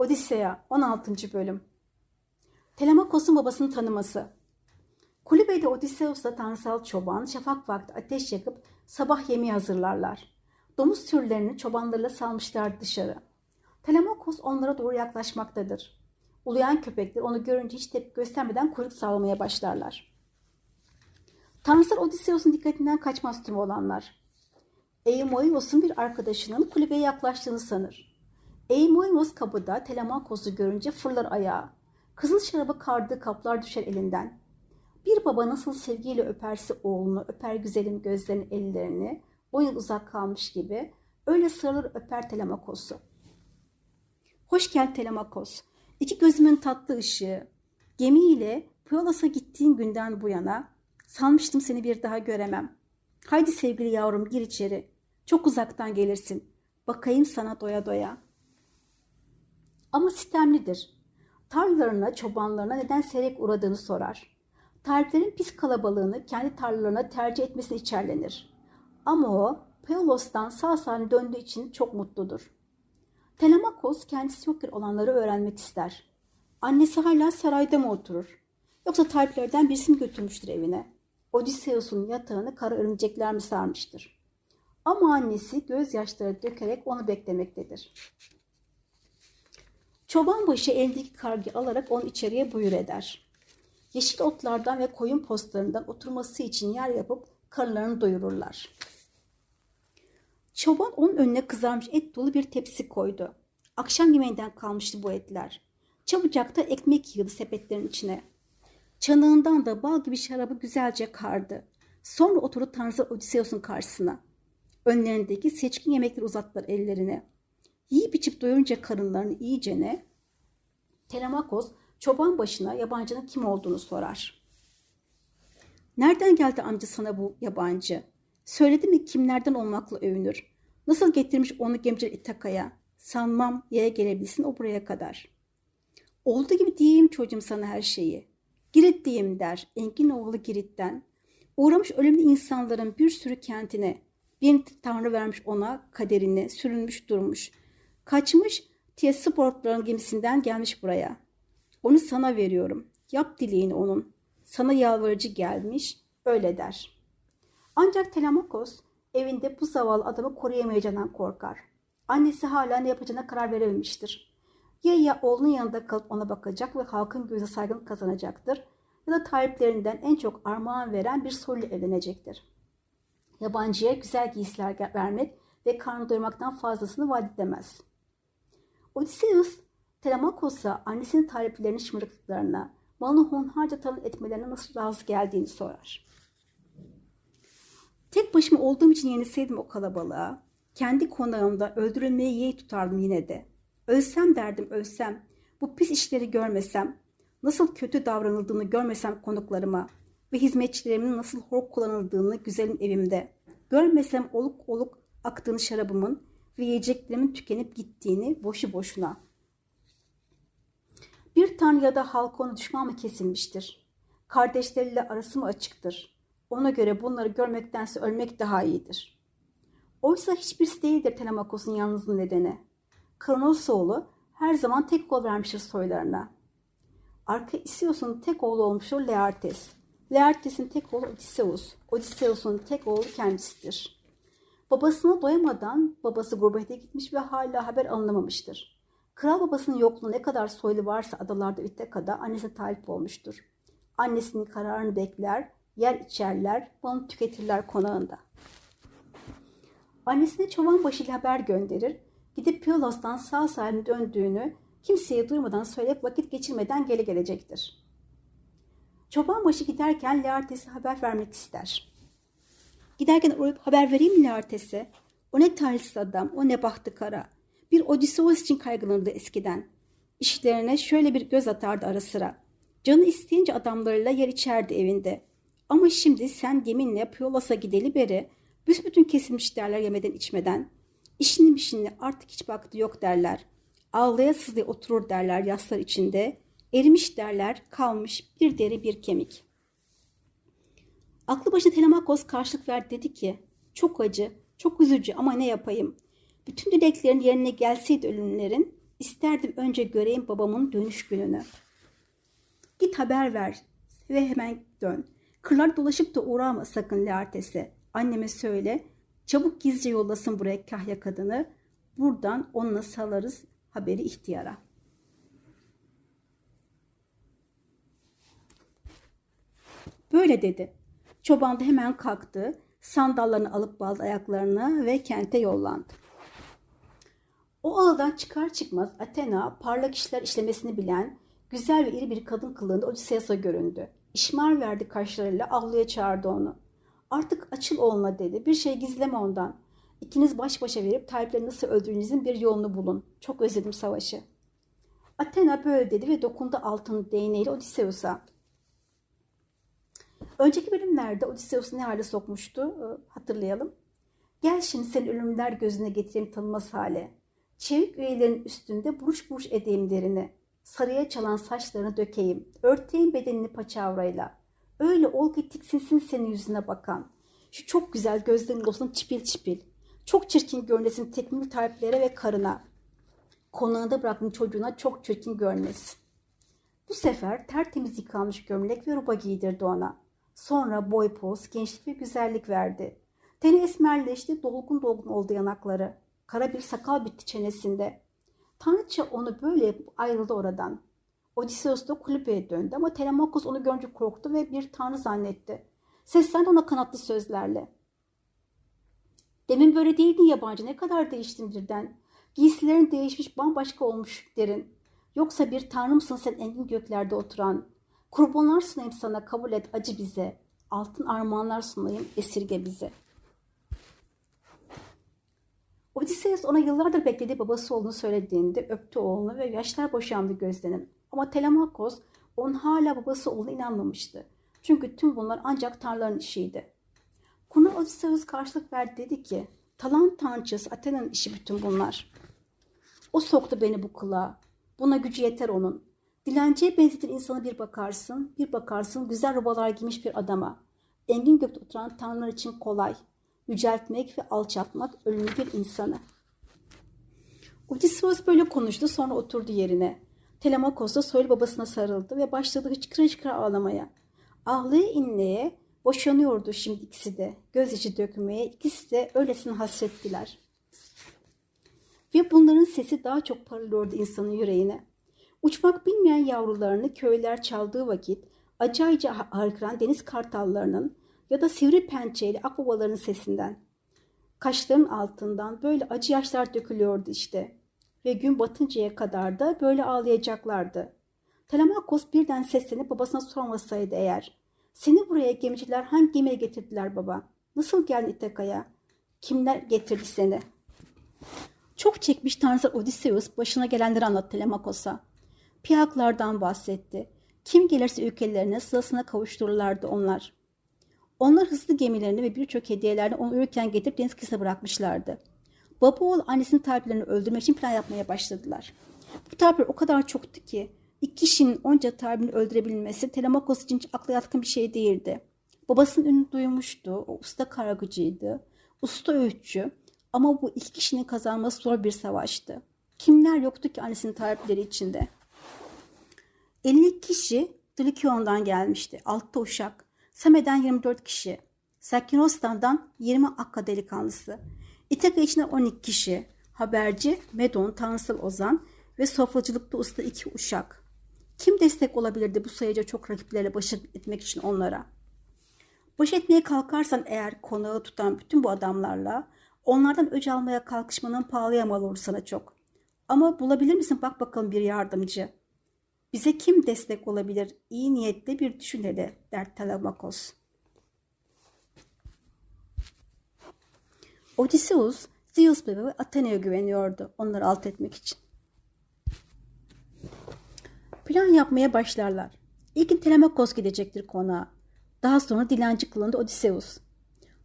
Odisea 16. bölüm Telemakos'un babasını tanıması Kulübede Odysseus'la tanrısal çoban şafak vakti ateş yakıp sabah yemeği hazırlarlar. Domuz türlerini çobanlarla salmışlar dışarı. Telemakos onlara doğru yaklaşmaktadır. Uluyan köpekler onu görünce hiç tepki göstermeden kuyruk sallamaya başlarlar. Tanrısal Odysseus'un dikkatinden kaçmaz tüm olanlar. Eimoios'un bir arkadaşının kulübeye yaklaştığını sanır. Eimoios kapıda Telemakos'u görünce fırlar ayağa. Kızıl şarabı kardığı kaplar düşer elinden. Bir baba nasıl sevgiyle öperse oğlunu, öper güzelim gözlerini, ellerini, o yıl uzak kalmış gibi, öyle sarılır öper Telemakos'u. Hoş geldin Telemakos. İki gözümün tatlı ışığı. Gemiyle Pyolas'a gittiğin günden bu yana sanmıştım seni bir daha göremem. Haydi sevgili yavrum gir içeri. Çok uzaktan gelirsin. Bakayım sana doya doya. Ama sistemlidir. Tarlalarına, çobanlarına neden seyrek uğradığını sorar. Tariflerin pis kalabalığını kendi tarlalarına tercih etmesini içerlenir. Ama o Peolos'tan sağ salim döndüğü için çok mutludur. Telemakos kendisi yokken olanları öğrenmek ister. Annesi hala sarayda mı oturur? Yoksa tariflerden birisini götürmüştür evine. Odysseus'un yatağını kara örümcekler mi sarmıştır? Ama annesi gözyaşları dökerek onu beklemektedir. Çobanbaşı elindeki kargı alarak onu içeriye buyur eder. Yeşil otlardan ve koyun postlarından oturması için yer yapıp karınlarını doyururlar. Çoban onun önüne kızarmış et dolu bir tepsi koydu. Akşam yemeğinden kalmıştı bu etler. Çabucak da ekmek yığdı sepetlerin içine. Çanağından da bal gibi şarabı güzelce kardı. Sonra oturdu Tanrı Odysseus'un karşısına. Önlerindeki seçkin yemekleri uzattılar ellerine. Yiyip içip doyunca karınlarını iyicene Telemakos çoban başına yabancının kim olduğunu sorar. Nereden geldi amca sana bu yabancı? Söyledi mi kimlerden olmakla övünür? Nasıl getirmiş onu gemiciler İtaka'ya? Sanmam yere gelebilsin o buraya kadar. Oldu gibi diyeyim çocuğum sana her şeyi. Girit diyeyim der Engin oğlu Girit'ten. Uğramış ölümlü insanların bir sürü kentine. Bir tanrı vermiş ona kaderini, sürünmüş durmuş. Kaçmış Tiesportların gemisinden gelmiş buraya. Onu sana veriyorum. Yap dileğini onun. Sana yalvarıcı gelmiş. Öyle der. Ancak Telemakos evinde bu zavallı adamı koruyamayacağından korkar. Annesi hala ne yapacağına karar verememiştir. Ya ya oğlunun yanında kalıp ona bakacak ve halkın gözü saygın kazanacaktır ya da tahiplerinden en çok armağan veren bir soylu evlenecektir. Yabancıya güzel giysiler vermek ve karnı doyurmaktan fazlasını vaat edemez. Odysseus, Telemakos'a annesinin taliplerinin şımarıklıklarına, malını hunharca talan etmelerine nasıl razı geldiğini sorar. Tek başıma olduğum için yenilseydim o kalabalığa, kendi konağımda öldürülmeye yeğ tutardım yine de. Ölsem derdim ölsem, bu pis işleri görmesem, nasıl kötü davranıldığını görmesem konuklarıma ve hizmetçilerimin nasıl hor kullanıldığını güzelim evimde, görmesem oluk oluk aktığını şarabımın ve yiyeceklerimin tükenip gittiğini boşu boşuna. Bir tanrı ya da halka ona düşman mı kesilmiştir? Kardeşleriyle arası mı açıktır? Ona göre bunları görmektense ölmek daha iyidir. Oysa hiçbirisi değildir Telemakos'un yalnızlığı nedeni. Kronos oğlu her zaman tek oğul vermiştir soylarına. Arka Isios'un tek oğlu olmuştur Laertes. Laertes'in tek oğlu Odysseus. Odysseus'un tek oğlu kendisidir. Babasına doyamadan babası gurbete gitmiş ve hala haber alınamamıştır. Kral babasının yokluğu ne kadar soylu varsa adalarda Ütteka'da annesi talip olmuştur. Annesinin kararını bekler, yer içerler, bunu tüketirler konağında. Annesine çoban başıyla haber gönderir, gidip Piolos'tan sağ salim döndüğünü kimseye duymadan söyleyip vakit geçirmeden gele gelecektir. Çoban başı giderken Laertes'e haber vermek ister. Giderken uğrayıp haber vereyim mi Laertes'e? O ne talihsiz adam, o ne bahtı kara. Bir Odysseus için kaygılanırdı eskiden. İşlerine şöyle bir göz atardı ara sıra. Canı isteyince adamlarıyla yer içerdi evinde. Ama şimdi sen geminle Piolas'a gideli beri büsbütün kesilmiş derler yemeden içmeden. İşini mişini artık hiç baktı yok derler. Ağlaya sızlaya oturur derler yaslar içinde. Erimiş derler kalmış bir deri bir kemik. Aklı başına Telemakos karşılık verdi dedi ki çok acı, çok üzücü ama ne yapayım. Bütün dileklerin yerine gelseydi ölümlerin İsterdim önce göreyim babamın dönüş gününü. Git haber ver ve hemen dön. Kırlar dolaşıp da uğrama sakın Laertes'e. Anneme söyle. Çabuk gizlice yollasın buraya kahya kadını. Buradan onunla salarız haberi ihtiyara. Böyle dedi. Çoban da hemen kalktı. Sandallarını alıp bağladı ayaklarına ve kente yollandı. O ağdan çıkar çıkmaz Athena parlak işler işlemesini bilen güzel ve iri bir kadın kılığında Odysseus'a göründü. İşmar verdi kaşlarıyla avluya çağırdı onu. Artık açıl oğluna dedi. Bir şey gizleme ondan. İkiniz baş başa verip Tayyipleri nasıl öldürdüğünüzün bir yolunu bulun. Çok özledim savaşı. Athena böyle dedi ve dokundu altın değneğiyle Odysseus'a. Önceki bölümlerde Odysseus'u ne hale sokmuştu Ee, hatırlayalım. Gel şimdi seni ölümler gözüne getireyim tanınmaz hale. Çevik üyelerin üstünde buruş buruş edeyim derini. Sarıya çalan saçlarını dökeyim. Örteyim bedenini paçavrayla. Öyle ol ki tiksinsin senin yüzüne bakan. Şu çok güzel gözlerin olsun çipil çipil. Çok çirkin görünesin tekmil tayiplere ve karına. Konağında bıraktığın çocuğuna çok çirkin görmesin. Bu sefer tertemiz yıkanmış gömlek ve ruba giydirdi ona. Sonra boy poz, gençlik ve güzellik verdi. Teni esmerleşti, dolgun dolgun oldu yanakları. Kara bir sakal bitti çenesinde. Tanrıça onu böyle yapıp ayrıldı oradan. Odysseus da kulübeye döndü ama Telemachus onu görünce korktu ve bir tanrı zannetti. Seslendi ona kanatlı sözlerle. Demin böyle değildin yabancı ne kadar değiştin birden. Giysilerin değişmiş bambaşka olmuş derin. Yoksa bir tanrı mısın sen engin göklerde oturan? Kurbanlar sunayım sana kabul et acı bize. Altın armağanlar sunayım esirge bize. Odysseus ona yıllardır beklediği babası olduğunu söylediğinde öptü oğlunu ve yaşlar boşandı gözlerin. Ama Telemachos onun hala babası olduğuna inanmamıştı. Çünkü tüm bunlar ancak tanrıların işiydi. Kuna Odysseus karşılık verdi dedi ki, talan tanrıçası Athena'nın işi bütün bunlar. O soktu beni bu kulağa. Buna gücü yeter onun. Dilenciye benzetir insanı bir bakarsın, bir bakarsın güzel robalar giymiş bir adama. Engin gökte oturan tanrılar için kolay. Yüceltmek ve alçaltmak ölümlü bir insanı. Odysseus böyle konuştu sonra oturdu yerine. Telemachos da soylu babasına sarıldı ve başladı hıçkıra hıçkıra ağlamaya. Ağlaya inleye boşanıyordu şimdi ikisi de. Gözyaşı dökmeye ikisi de öylesine hasrettiler. Ve bunların sesi daha çok parlıyordu insanın yüreğine. Uçmak bilmeyen yavrularını köyler çaldığı vakit acayca harkıran deniz kartallarının ya da sivri pençeli akbabaların sesinden. Kaşların altından böyle acı yaşlar dökülüyordu işte. Ve gün batıncaya kadar da böyle ağlayacaklardı. Telemachos birden seslenip babasına sormasaydı eğer. Seni buraya gemiciler hangi gemiye getirdiler baba? Nasıl geldin İtaka'ya? Kimler getirdi seni? Çok çekmiş tanrısal Odysseus başına gelenleri anlattı Telemachos'a. Piyaklardan bahsetti. Kim gelirse ülkelerine sırasına kavuştururlardı onlar. Onlar hızlı gemilerini ve birçok hediyelerini onu uyurken getirip deniz kıyısına bırakmışlardı. Baba oğul annesinin taliplerini öldürmek için plan yapmaya başladılar. Bu talipler o kadar çoktu ki iki kişinin onca talibini öldürebilmesi Telemachos için hiç akla yatkın bir şey değildi. Babasının ününü duymuştu. O usta kargıcıydı. Usta öğütçü. Ama bu iki kişinin kazanması zor bir savaştı. Kimler yoktu ki annesinin talipleri içinde? 50 kişi Dlikion'dan gelmişti. Altta uşak. Same'den 24 kişi. Sakinostan'dan 20 Akka delikanlısı. İtaka içinde 12 kişi. Haberci, Medon, Tanrısal Ozan ve sofracılıkta usta iki uşak. Kim destek olabilirdi bu sayıca çok rakiplerle baş etmek için onlara? Baş etmeye kalkarsan eğer konağı tutan bütün bu adamlarla onlardan öc almaya kalkışmanın pahalıya mal olur sana çok. Ama bulabilir misin bak bakalım bir yardımcı. Bize kim destek olabilir? İyi niyetli bir düşün hele der Telemachos. Odysseus, Zeus bebe ve Athena'ya güveniyordu onları alt etmek için. Plan yapmaya başlarlar. İlkin Telemachos gidecektir konağa. Daha sonra dilenci kılığında Odysseus.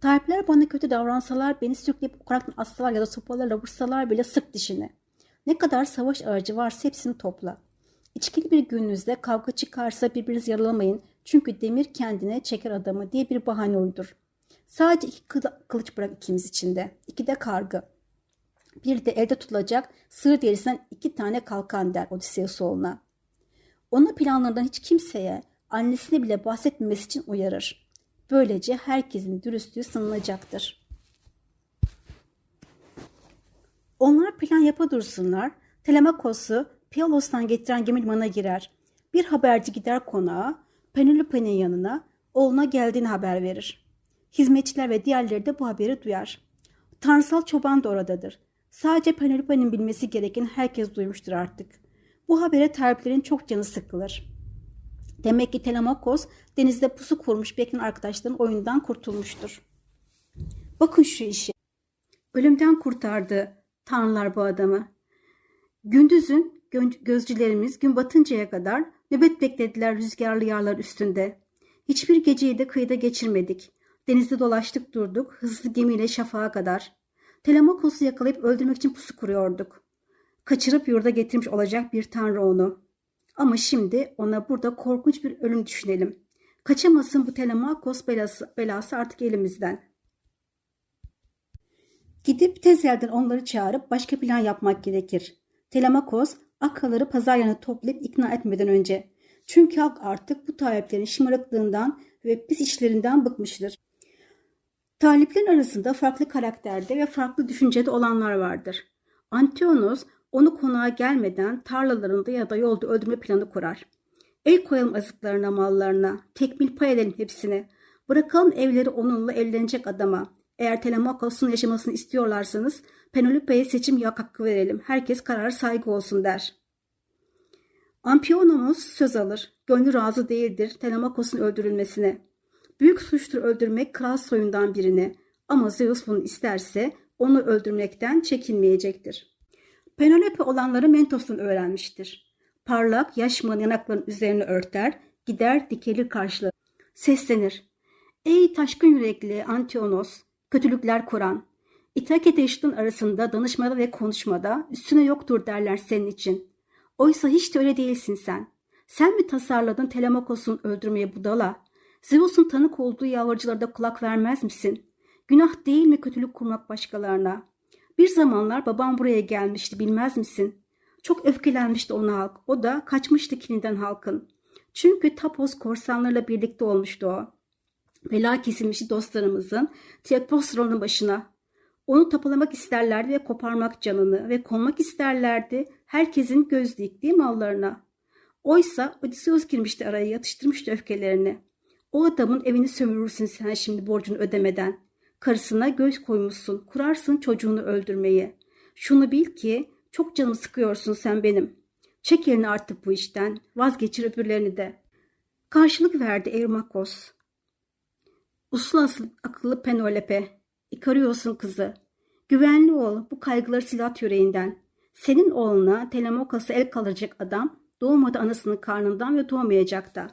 Talipler bana kötü davransalar, beni sürükleyip konaktan assalar ya da sopalarla vursalar bile sık dişini. Ne kadar savaş aracı varsa hepsini topla. İçkili bir gününüzde kavga çıkarsa birbirinizi yaralamayın çünkü demir kendine çeker adamı diye bir bahane uydur. Sadece iki kılıç bırak ikimiz içinde. İki de kargı. Bir de elde tutulacak sığır derisinden iki tane kalkan der Odysseus oğluna. Ona planlarından hiç kimseye, annesine bile bahsetmemesi için uyarır. Böylece herkesin dürüstlüğü sınanacaktır. Onlar plan yapa dursunlar. Telemakos'u Pialos'tan getiren gemi limanına girer. Bir haberci gider konağa, Penelope'nin yanına, oğluna geldiğini haber verir. Hizmetçiler ve diğerleri de bu haberi duyar. Tanrısal çoban da oradadır. Sadece Penelope'nin bilmesi gereken herkes duymuştur artık. Bu habere taliplerin çok canı sıkılır. Demek ki Telemakos denizde pusu kurmuş bekleyen arkadaşların oyundan kurtulmuştur. Bakın şu işi. Ölümden kurtardı tanrılar bu adamı. Gündüzün gözcülerimiz gün batıncaya kadar nöbet beklediler rüzgarlı yarlar üstünde. Hiçbir geceyi de kıyıda geçirmedik. Denizde dolaştık durduk hızlı gemiyle şafağa kadar. Telemakos'u yakalayıp öldürmek için pusu kuruyorduk. Kaçırıp yurda getirmiş olacak bir tanrı onu. Ama şimdi ona burada korkunç bir ölüm düşünelim. Kaçamasın bu Telemakos belası, belası artık elimizden. Gidip tez yerden onları çağırıp başka plan yapmak gerekir. Telemakos akılları pazar yanı toplayıp ikna etmeden önce. Çünkü halk artık bu taleplerin şımarıklığından ve pis işlerinden bıkmıştır. Taliplerin arasında farklı karakterde ve farklı düşüncede olanlar vardır. Antionos onu konağa gelmeden tarlalarında ya da yolda öldürme planı kurar. El koyalım azıklarına mallarına, tekmil pay edelim hepsini. Bırakalım evleri onunla evlenecek adama. Eğer Telemakos'un yaşamasını istiyorlarsanız Penelope'ye seçim yak hakkı verelim. Herkes karara saygı olsun der. Ampionomos söz alır. Gönlü razı değildir Telemakos'un öldürülmesine. Büyük suçtur öldürmek kral soyundan birini. Ama Zeus bunu isterse onu öldürmekten çekinmeyecektir. Penelope olanları Mentos'tan öğrenmiştir. Parlak, yaşmayan yanakların üzerine örter, gider dikelir karşılar. Seslenir. Ey taşkın yürekli Antionos, kötülükler kuran. İthak eşitliğin arasında danışmada ve konuşmada üstüne yoktur derler senin için. Oysa hiç de öyle değilsin sen. Sen mi tasarladın Telemakos'un öldürmeye budala? Zeus'un tanık olduğu yavruculara da kulak vermez misin? Günah değil mi kötülük kurmak başkalarına? Bir zamanlar babam buraya gelmişti bilmez misin? Çok öfkelenmişti ona halk. O da kaçmıştı kininden halkın. Çünkü Tapos korsanlarla birlikte olmuştu o. Bela kesilmişti dostlarımızın Tiyaposron'un başına. Onu tapalamak isterlerdi ve koparmak canını ve konmak isterlerdi herkesin göz diktiği mallarına. Oysa Odysseus girmişti araya yatıştırmıştı öfkelerini. O adamın evini sömürürsün sen şimdi borcunu ödemeden. Karısına göz koymuşsun, kurarsın çocuğunu öldürmeyi. Şunu bil ki çok canımı sıkıyorsun sen benim. Çek elini artık bu işten, vazgeçir öbürlerini de. Karşılık verdi Ermakos. Uslu asıl akıllı Penelope, İkarıyorsun kızı. Güvenli ol bu kaygıları silah yüreğinden. Senin oğluna Telemokas'a el kalacak adam doğmadı anasının karnından ve doğmayacak da.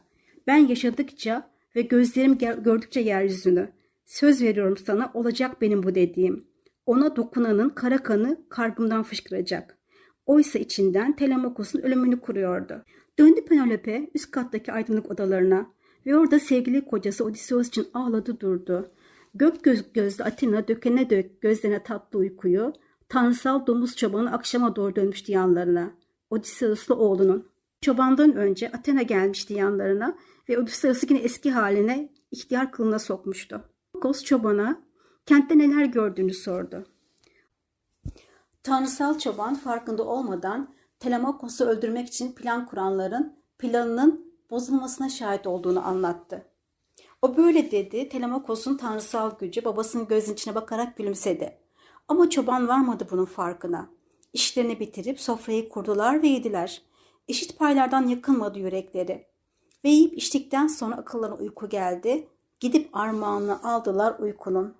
Ben yaşadıkça ve gözlerim gördükçe yeryüzünü. Söz veriyorum sana olacak benim bu dediğim. Ona dokunanın kara kanı kargımdan fışkıracak. Oysa içinden Telemokos'un ölümünü kuruyordu. Döndü Penelope üst kattaki aydınlık odalarına ve orada sevgili kocası Odysseus için ağladı durdu. Gök göz gözlü Atina dökene dök gözlerine tatlı uykuyu, tanrısal domuz çobanı akşama doğru dönmüştü yanlarına. Odysseus'lu oğlunun. Çobandan önce Athena gelmişti yanlarına ve Odysseus'u yine eski haline ihtiyar kılına sokmuştu. Kos çobana kentte neler gördüğünü sordu. Tanrısal çoban farkında olmadan Telemakos'u öldürmek için plan kuranların planının bozulmasına şahit olduğunu anlattı. O böyle dedi. Telemakos'un tanrısal gücü babasının gözün içine bakarak gülümsedi. Ama çoban varmadı bunun farkına. İşlerini bitirip sofrayı kurdular ve yediler. Eşit paylardan yakınmadı yürekleri. Ve yiyip içtikten sonra akıllarına uyku geldi. Gidip armağanını aldılar uykunun.